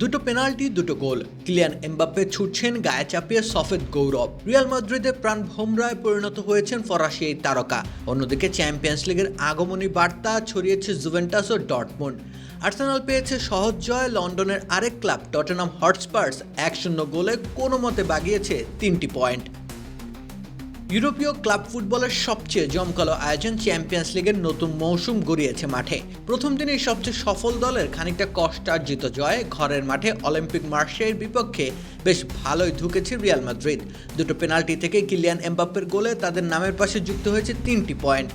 দুটো পেনাল্টি দুটো গোল Kylian Mbappe ছুটছেন, গায়ে চাপিয়ে সফেদ গৌরব। রিয়াল মাদ্রিদে প্রাণ ভোমরায় পরিণত হয়েছেন ফরাসি এই তারকা। অন্যদিকে চ্যাম্পিয়ন্স লিগের আগমনী বার্তা ছড়িয়েছে জুভেন্টাস ও ডটমুন্ড আর্সেনাল পেয়েছে সহজ জয়, লন্ডনের আরেক ক্লাব টটেনাম হটস্পার্স এক শূন্য গোলে কোনো মতে বাগিয়েছে তিনটি পয়েন্ট। ইউরোপীয় ক্লাব ফুটবলের সবচেয়ে জমকালো আয়োজন চ্যাম্পিয়ন্স লিগের নতুন মৌসুম গড়িয়েছে মাঠে। প্রথম দিনেই সবচেয়ে সফল দলের খানিকটা কষ্টার্জিত জয় ঘরের মাঠে অলিম্পিক মার্শের বিপক্ষে বেশ ভালোই ঢুকেছে রিয়াল মাদ্রিদ। দুটো পেনাল্টি থেকে কিলিয়ান এমবাপ্পের গোলে তাদের নামের পাশে যুক্ত হয়েছে তিনটি পয়েন্ট।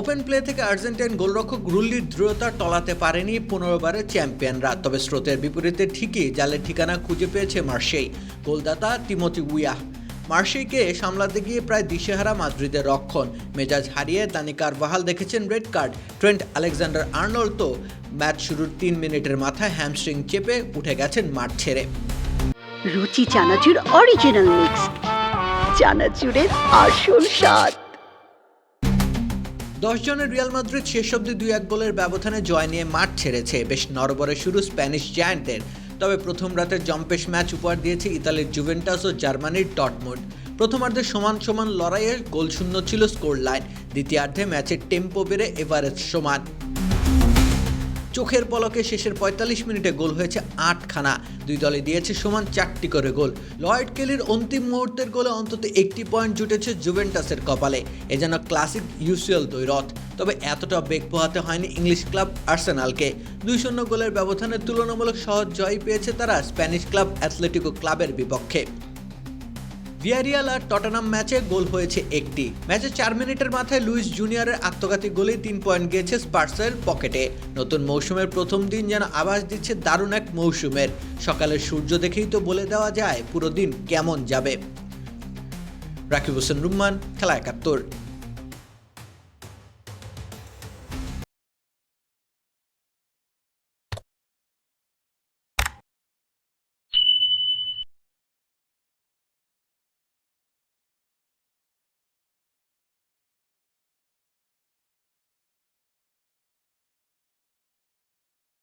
ওপেন প্লে থেকে আর্জেন্টাইন গোলরক্ষক রুল্লির দৃঢ়তা টলাতে পারেনি পনেরোবারের চ্যাম্পিয়নরা, তবে স্রোতের বিপরীতে ঠিকই জালের ঠিকানা খুঁজে পেয়েছে মার্শেই। গোলদাতা তিমতি উইয়াহ। মার্শেইকে সামলাতে গিয়ে প্রায় দিশেহারা মাদ্রিদের রক্ষণ। মেজাজ হারিয়ে দানি কারবাহাল দেখেছেন red card. Trent Alexander Arnold তো ম্যাচ শুরুর তিন মিনিটের মাথায় হ্যামস্ট্রিং চেপে উঠে গেছেন মাঠ ছেড়ে। রুচি চানাচুর অরিজিনাল মিক্স। চানাচুরের আসল স্বাদ। দশ জনের রিয়াল মাদ্রিদ শেষ অব্দি দুই এক গোলের ব্যবধানে জয় নিয়ে মাঠ ছেড়েছে। বেশ নরবরে শুরু স্প্যানিশ জায়ান্টের। তবে প্রথম রাতের জম্পেশ ম্যাচ উপহার দিয়েছে ইতালির জুভেন্টাস ও জার্মানির ডটমোড প্রথমার্ধে সমান সমান লড়াইয়ে গোলশূন্য ছিল স্কোর লাইন দ্বিতীয়ার্ধে ম্যাচের টেম্পো বেড়ে এভারেস্ট সমান। চোখের পলকে শেষের পঁয়তাল্লিশ মিনিটে গোল হয়েছে আটখানা। দুই দলে দিয়েছে সমান চারটি করে গোল। লয়েড কেলির অন্তিম মুহূর্তের গোলে অন্তত একটি পয়েন্ট জুটেছে জুভেন্টাসের কপালে। এ যেন ক্লাসিক ইউসিএল দৈরথ। তবে এতটা বেগ পোহাতে হয়নি ইংলিশ ক্লাব আর্সেনালকে। দুই শূন্য গোলের ব্যবধানে তুলনামূলক সহজ জয় পেয়েছে তারা স্প্যানিশ ক্লাব অ্যাথলেটিকো ক্লাবের বিপক্ষে। ভিয়ারিয়াল আর টটানাম ম্যাচে গোল হয়েছে একটি। ম্যাচে চার মিনিটের মাথায় লুইস জুনিয়রের আত্মঘাতী গোলে তিন পয়েন্ট গিয়েছে স্পার্সের পকেটে। নতুন মৌসুমের প্রথম দিন যেন আভাস দিচ্ছে দারুণ এক মৌসুমের। সকালের সূর্য দেখেই তো বলে দেওয়া যায় পুরো দিন কেমন যাবে। রাকিব হোসেন, রুম্মান, খেলা একাত্তর।